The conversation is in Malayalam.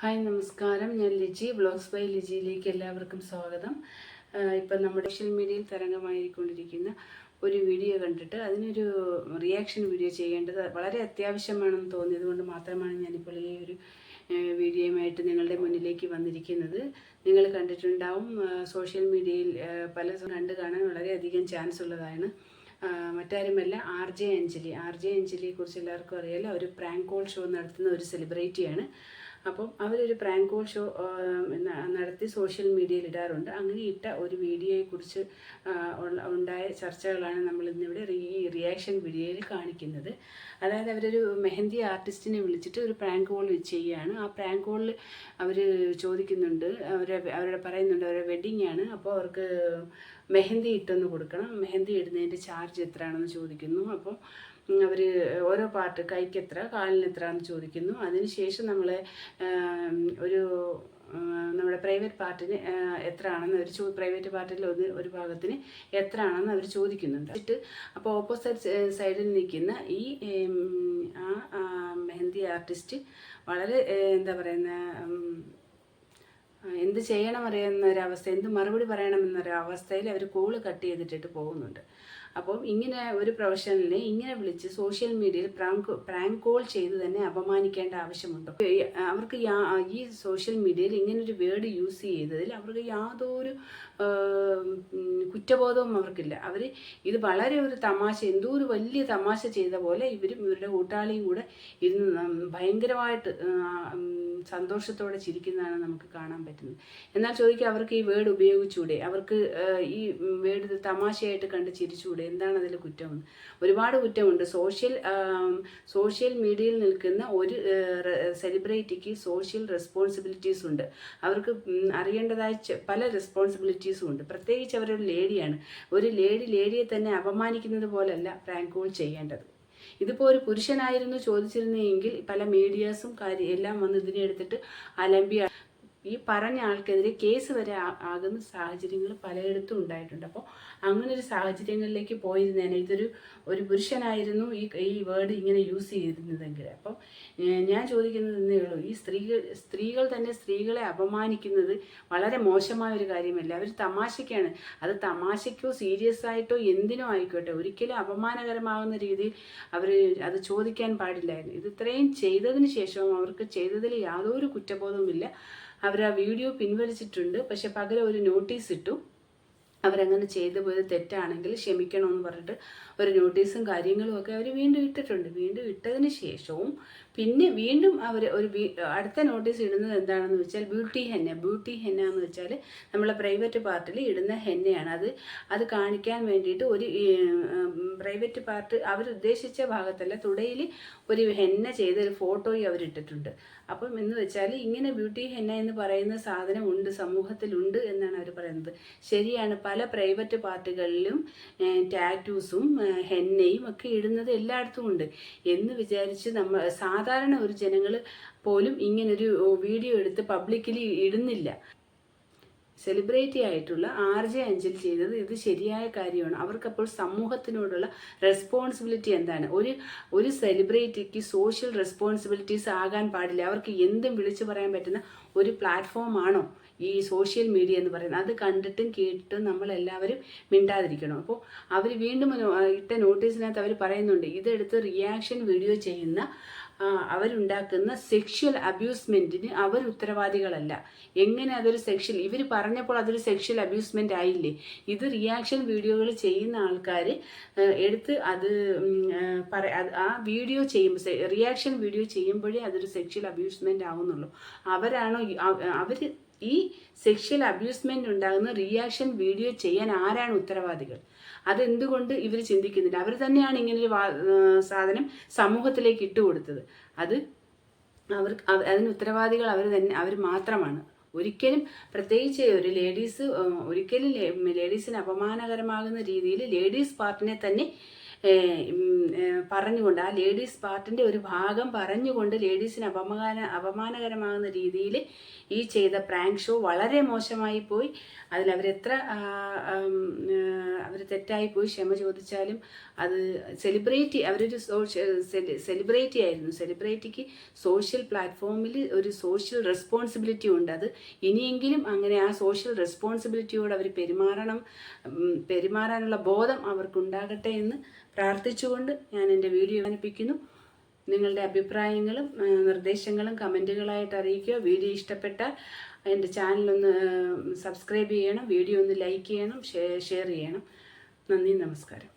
ഹായ് നമസ്കാരം. ഞാൻ ലിജി ബ്ലോഗ്സ് ബൈ ലിജിയിലേക്ക് എല്ലാവർക്കും സ്വാഗതം. ഇപ്പം നമ്മുടെ സോഷ്യൽ മീഡിയയിൽ തരംഗമായിക്കൊണ്ടിരിക്കുന്ന ഒരു വീഡിയോ കണ്ടിട്ട് അതിനൊരു റിയാക്ഷൻ വീഡിയോ ചെയ്യേണ്ടത് വളരെ അത്യാവശ്യമാണെന്ന് തോന്നിയത് കൊണ്ട് മാത്രമാണ് ഞാനിപ്പോൾ ഈ ഒരു വീഡിയോയുമായിട്ട് നിങ്ങളുടെ മുന്നിലേക്ക് വന്നിരിക്കുന്നത്. നിങ്ങൾ കണ്ടിട്ടുണ്ടാവും സോഷ്യൽ മീഡിയയിൽ പല കണ്ടു കാണാൻ വളരെയധികം ചാൻസ് ഉള്ളതാണ്. മറ്റാരുമല്ല R J Anjali. R J അഞ്ജലിയെ കുറിച്ച് എല്ലാവർക്കും അറിയാലോ ഒരു പ്രാങ്ക് കോൾ ഷോ നടത്തുന്ന ഒരു സെലിബ്രിറ്റിയാണ് അപ്പം അവരൊരു പ്രാങ്ക് കോൾ ഷോ നടത്തി സോഷ്യൽ മീഡിയയിൽ ഇടാറുണ്ട്. അങ്ങനെ ഇട്ട ഒരു വീഡിയോയെക്കുറിച്ച് ഉണ്ടായ ചർച്ചകളാണ് നമ്മൾ ഇന്നിവിടെ റീ- റിയാക്ഷൻ വീഡിയോയിൽ കാണിക്കുന്നത്. അതായത് അവരൊരു മെഹന്തി ആർട്ടിസ്റ്റിനെ വിളിച്ചിട്ട് ഒരു പ്രാങ്ക് കോൾ ചെയ്യുകയാണ്. ആ പ്രാങ്ക് കോളിൽ അവർ ചോദിക്കുന്നുണ്ട് അവരെ അവരുടെ പറയുന്നുണ്ട് അവരുടെ വെഡിങ് ആണ്. അപ്പോൾ അവർക്ക് മെഹന്തി ഇട്ടൊന്ന് കൊടുക്കണം. മെഹന്തി ഇടുന്നതിന്റെ ചാർജ് എത്രയാണെന്ന് ചോദിക്കുന്നു. അപ്പോൾ അവർ ഓരോ പാർട്ട് കൈക്ക് എത്ര കാലിന് എത്ര എന്ന് ചോദിക്കുന്നു. അതിനുശേഷം നമ്മൾ ഒരു നമ്മുടെ പ്രൈവറ്റ് പാർട്ടിന് എത്ര ആണെന്ന് അവർ ചോ പ്രൈവറ്റ് പാർട്ടിൽ ഒന്ന് ഒരു ഭാഗത്തിന് എത്ര ആണെന്ന് അവർ ചോദിക്കുന്നുണ്ട്. എന്നിട്ട് അപ്പോൾ ഓപ്പോസിറ്റ് സൈഡിൽ നിൽക്കുന്ന ഈ ആ മെഹന്തി ആർട്ടിസ്റ്റ് വളരെ എന്താ പറയുന്ന എന്ത് ചെയ്യണം അറിയുന്നൊരവസ്ഥ എന്ത് മറുപടി പറയണമെന്നൊരവസ്ഥയിൽ അവർ കോൾ കട്ട് ചെയ്തിട്ടിട്ട് പോകുന്നുണ്ട്. അപ്പം ഇങ്ങനെ ഒരു പ്രൊഫഷണലിനെ ഇങ്ങനെ വിളിച്ച് സോഷ്യൽ മീഡിയയിൽ പ്രാങ്ക് പ്രാങ്ക് കോൾ ചെയ്ത് തന്നെ അപമാനിക്കേണ്ട ആവശ്യമുണ്ടോ. അവർക്ക് ഈ സോഷ്യൽ മീഡിയയിൽ ഇങ്ങനെ ഒരു വേർഡ് യൂസ് ചെയ്തതിൽ അവർക്ക് യാതൊരു കുറ്റബോധവും അവർക്കില്ല. അവർ ഇത് വളരെ ഒരു തമാശ എന്തോ ഒരു വലിയ തമാശ ചെയ്ത പോലെ ഇവരും ഇവരുടെ കൂട്ടാളിയും കൂടെ ഇരുന്ന് ഭയങ്കരമായിട്ട് സന്തോഷത്തോടെ ചിരിക്കുന്നതാണ് നമുക്ക് കാണാൻ പറ്റുന്നത് എന്നാൽ ചോദിക്കുക അവർക്ക് ഈ വേർഡ് ഉപയോഗിച്ചൂടെ? അവർക്ക് ഈ വേർഡ് തമാശയായിട്ട് കണ്ട് ചിരിച്ചൂടെ? എന്താണ് അതിൽ കുറ്റമെന്ന് ഒരുപാട് കുറ്റമുണ്ട്. സോഷ്യൽ സോഷ്യൽ മീഡിയയിൽ നിൽക്കുന്ന ഒരു സെലിബ്രിറ്റിക്ക് സോഷ്യൽ റെസ്പോൺസിബിലിറ്റീസ് ഉണ്ട്. അവർക്ക് അറിയേണ്ടതായ പല റെസ്പോൺസിബിലിറ്റീസും ഉണ്ട്. പ്രത്യേകിച്ച് അവരൊരു ലേഡിയാണ്. ഒരു ലേഡി ലേഡിയെ തന്നെ അപമാനിക്കുന്നത് പോലല്ല പ്രാങ്ക് കോൾ ചെയ്യേണ്ടത്. ഇതിപ്പോൾ ഒരു പുരുഷനായിരുന്നു ചോദിച്ചിരുന്നെങ്കിൽ പല മീഡിയാസും കാര്യം എല്ലാം വന്ന് ഇതിനെ എടുത്തിട്ട് അലമ്പി ഈ പറഞ്ഞ ആൾക്കെതിരെ കേസ് വരെ ആകുന്ന സാഹചര്യങ്ങൾ പലയിടത്തും ഉണ്ടായിട്ടുണ്ട്. അപ്പോൾ അങ്ങനെ ഒരു സാഹചര്യങ്ങളിലേക്ക് പോയിരുന്നേനെ ഇതൊരു ഒരു പുരുഷനായിരുന്നു ഈ ഈ വേർഡ് ഇങ്ങനെ യൂസ് ചെയ്തിരുന്നതെങ്കിൽ. അപ്പം ഞാൻ ചോദിക്കുന്നത് എന്നേ ഉള്ളൂ. ഈ സ്ത്രീകൾ സ്ത്രീകൾ തന്നെ സ്ത്രീകളെ അപമാനിക്കുന്നത് വളരെ മോശമായ ഒരു കാര്യമല്ല? അവർ തമാശയ്ക്കാണ്. അത് തമാശയ്ക്കോ സീരിയസ് ആയിട്ടോ എന്തിനോ ആയിക്കോട്ടെ. ഒരിക്കലും അപമാനകരമാകുന്ന രീതിയിൽ അവർ അത് ചോദിക്കാൻ പാടില്ലായിരുന്നു. ഇത് ഇത്രയും ചെയ്തതിന് ശേഷവും അവർക്ക് ചെയ്തതിൽ യാതൊരു കുറ്റബോധവുമില്ല. അവർ ആ വീഡിയോ പിൻവലിച്ചിട്ടുണ്ട്. പക്ഷെ പകരം ഒരു നോട്ടീസ് ഇട്ടു. അവരങ്ങനെ ചെയ്തു പോയത് തെറ്റാണെങ്കിൽ ക്ഷമിക്കണമെന്ന് പറഞ്ഞിട്ട് ഒരു നോട്ടീസും കാര്യങ്ങളും ഒക്കെ അവർ വീണ്ടും ഇട്ടിട്ടുണ്ട്. വീണ്ടും ഇട്ടതിന് ശേഷവും പിന്നെ വീണ്ടും അവർ ഒരു അടുത്ത നോട്ടീസ് ഇടുന്നത് എന്താണെന്ന് വെച്ചാൽ ബ്യൂട്ടി ഹെന്ന ബ്യൂട്ടി ഹെന്ന എന്ന് വെച്ചാൽ നമ്മളെ പ്രൈവറ്റ് പാർട്ടിൽ ഇടുന്ന ഹെന്നയാണ് അത് അത് കാണിക്കാൻ വേണ്ടിയിട്ട് ഒരു പ്രൈവറ്റ് പാർട്ട് അവർ ഉദ്ദേശിച്ച ഭാഗത്തല്ല തുടയിൽ ഒരു ഹെന്ന ചെയ്ത ഒരു ഫോട്ടോയും അവരിട്ടിട്ടുണ്ട് അപ്പം എന്ന് വെച്ചാൽ ഇങ്ങനെ ബ്യൂട്ടി ഹെന്ന എന്ന് പറയുന്ന സാധനം ഉണ്ട് സമൂഹത്തിലുണ്ട് എന്നാണ് അവർ പറയുന്നത്. ശരിയാണ് പല പ്രൈവറ്റ് പാർട്ടികളിലും ടാറ്റൂസും ഹെന്നയും ഒക്കെ ഇടുന്നത് എല്ലായിടത്തും ഉണ്ട്. എന്ന് വിചാരിച്ച് നമ്മൾ സാധാരണ ഒരു ജനങ്ങൾ പോലും ഇങ്ങനൊരു വീഡിയോ എടുത്ത് പബ്ലിക്കലി ഇടുന്നില്ല. സെലിബ്രിറ്റി ആയിട്ടുള്ള ആർ ജെ അഞ്ചൽ ചെയ്തത് ഇത് ശരിയായ കാര്യമാണ്. അവർക്കപ്പോൾ സമൂഹത്തിനോടുള്ള റെസ്പോൺസിബിലിറ്റി എന്താണ്? ഒരു ഒരു സെലിബ്രിറ്റിക്ക് സോഷ്യൽ റെസ്പോൺസിബിലിറ്റീസ് ആകാൻ പാടില്ല. അവർക്ക് എന്തും വിളിച്ചു പറയാൻ പറ്റുന്ന ഒരു പ്ലാറ്റ്ഫോമാണോ ഈ സോഷ്യൽ മീഡിയ എന്ന് പറയുന്നത്? അത് കണ്ടിട്ടും കേട്ടിട്ടും നമ്മൾ എല്ലാവരും മിണ്ടാതിരിക്കണം. അപ്പോൾ അവർ വീണ്ടും ഇട്ട നോട്ടീസിനകത്ത് അവർ പറയുന്നുണ്ട് ഇതെടുത്ത് റിയാക്ഷൻ വീഡിയോ ചെയ്യുന്ന അവരുണ്ടാക്കുന്ന സെക്ഷൽ അബ്യൂസ്മെന്റിന് അവർ ഉത്തരവാദികളല്ല. എങ്ങനെ അതൊരു സെക്ഷൽ ഇവർ പറഞ്ഞപ്പോൾ അതൊരു സെക്ഷൽ അബ്യൂസ്മെന്റ് ആയില്ലേ? ഇത് റിയാക്ഷൻ വീഡിയോകൾ ചെയ്യുന്ന ആൾക്കാർ എടുത്ത് അത് പറ ആ വീഡിയോ ചെയ്യുമ്പോൾ റിയാക്ഷൻ വീഡിയോ ചെയ്യുമ്പോഴേ അതൊരു സെക്ഷൽ അബ്യൂസ്മെന്റ് ആവുന്നുള്ളൂ. അവരാണോ അവർ ഈ സെക്ഷൽ അബ്യൂസ്മെന്റ് ഉണ്ടാകുന്ന റിയാക്ഷൻ വീഡിയോ ചെയ്യാൻ ആരാണ് ഉത്തരവാദികൾ? അതെന്തുകൊണ്ട് ഇവർ ചിന്തിക്കുന്നില്ല? അവർ തന്നെയാണ് ഇങ്ങനൊരു സാധനം സമൂഹത്തിലേക്ക് ഇട്ടുകൊടുത്തത് അത് അവർ അവ- അതിന് ഉത്തരവാദികൾ അവർ തന്നെ അവർ മാത്രമാണ്. ഒരിക്കലും പ്രത്യേകിച്ച് ഒരു ലേഡീസ് ഒരിക്കലും ലേഡീസിന് അപമാനകരമാകുന്ന രീതിയിൽ ലേഡീസ് പാർട്ടിനെ തന്നെ പറഞ്ഞുകൊണ്ട് ആ ലേഡീസ് പാർട്ടിന്റെ ഒരു ഭാഗം പറഞ്ഞുകൊണ്ട് ലേഡീസിന് അപമാന അപമാനകരമാകുന്ന രീതിയിൽ ഈ ചെയ്ത പ്രാങ്ക് ഷോ വളരെ മോശമായി പോയി. അതിൽ അവരെത്ര അവർ തെറ്റായി പോയി ക്ഷമ ചോദിച്ചാലും അത് സെലിബ്രിറ്റി അവരൊരു സെലിബ്രിറ്റി ആയിരുന്നു. സെലിബ്രിറ്റിക്ക് സോഷ്യൽ പ്ലാറ്റ്ഫോമിൽ ഒരു സോഷ്യൽ റെസ്പോൺസിബിലിറ്റി ഉണ്ട്. അത് ഇനിയെങ്കിലും അങ്ങനെ ആ സോഷ്യൽ റെസ്പോൺസിബിലിറ്റിയോട് അവർ പെരുമാറണം. പെരുമാറാനുള്ള ബോധം അവർക്കുണ്ടാകട്ടെ എന്ന് പ്രാർത്ഥിച്ചുകൊണ്ട് ഞാൻ എന്റെ വീഡിയോ അവസാനിപ്പിക്കുന്നു നിങ്ങളുടെ അഭിപ്രായങ്ങളും നിർദ്ദേശങ്ങളും കമന്റുകളായിട്ട് അറിയിക്കുക. വീഡിയോ ഇഷ്ടപ്പെട്ടാൽ എന്റെ ചാനലൊന്ന് സബ്സ്ക്രൈബ് ചെയ്യണം. വീഡിയോ ഒന്ന് ലൈക്ക് ചെയ്യണം ഷെയർ ചെയ്യണം. നന്ദി നമസ്കാരം.